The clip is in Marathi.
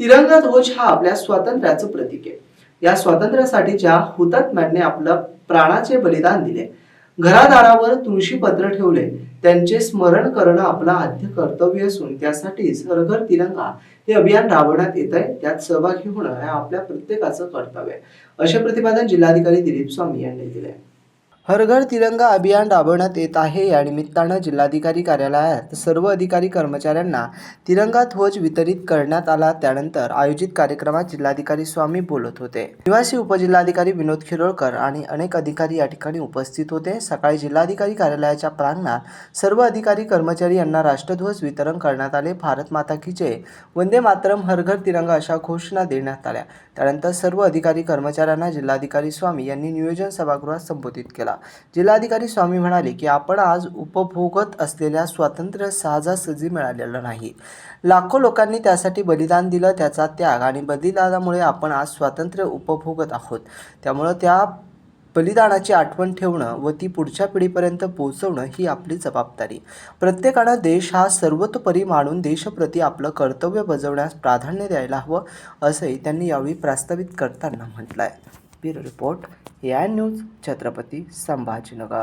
तिरंगा ध्वज हा आपल्या स्वातंत्र्याचं प्रतीक आहे. या स्वातंत्र्यासाठीच्या हुतात्म्यांनी आपलं प्राणाचे बलिदान दिले घरादारावर तुळशी पत्र ठेवले त्यांचे स्मरण करणं आपलं आद्य कर्तव्य असून त्यासाठीच हर घर तिरंगा हे अभियान राबवण्यात येत आहे त्यात सहभागी होणं हे आपल्या प्रत्येकाचं कर्तव्य आहे. असे प्रतिपादन जिल्हाधिकारी दिलीप स्वामी यांनी दिले हर घर तिरंगा अभियान राबवण्यात येत आहे. या निमित्तानं जिल्हाधिकारी कार्यालयात सर्व अधिकारी कर्मचाऱ्यांना तिरंगा ध्वज वितरित करण्यात आला. त्यानंतर आयोजित कार्यक्रमात जिल्हाधिकारी स्वामी बोलत होते. निवासी उपजिल्हाधिकारी विनोद खिरोळकर आणि अनेक अधिकारी या ठिकाणी उपस्थित होते. सकाळी जिल्हाधिकारी कार्यालयाच्या प्रांगणात सर्व अधिकारी कर्मचारी यांना राष्ट्रध्वज वितरण करण्यात आले. भारत माता की जय. वंदे मातरम हर घर तिरंगा अशा घोषणा देण्यात आल्या. त्यानंतर सर्व अधिकारी कर्मचाऱ्यांना जिल्हाधिकारी स्वामी यांनी नियोजन सभागृहात संबोधित केला. जिल्हाधिकारी स्वामी म्हणाले की आपण आज उपभोगत असलेल्या स्वातंत्र्य सहजासहजी मिळालेलं नाही. लाखो लोकांनी त्यासाठी बलिदान दिलं त्याचा त्याग आणि बलिदानामुळे आपण आज स्वातंत्र्य उपभोगत आहोत. त्यामुळं त्या बलिदानाची आठवण ठेवणं व ती पुढच्या पिढीपर्यंत पोहोचवणं ही आपली जबाबदारी. प्रत्येकानं देश हा सर्वतोपरी मानून देशप्रती आपलं कर्तव्य बजावण्यास प्राधान्य द्यायला हवं असंही त्यांनी यावेळी प्रस्तावित करताना म्हटलं आहे ब्युरो रिपोर्ट या न्यूज छत्रपती संभाजीनगर।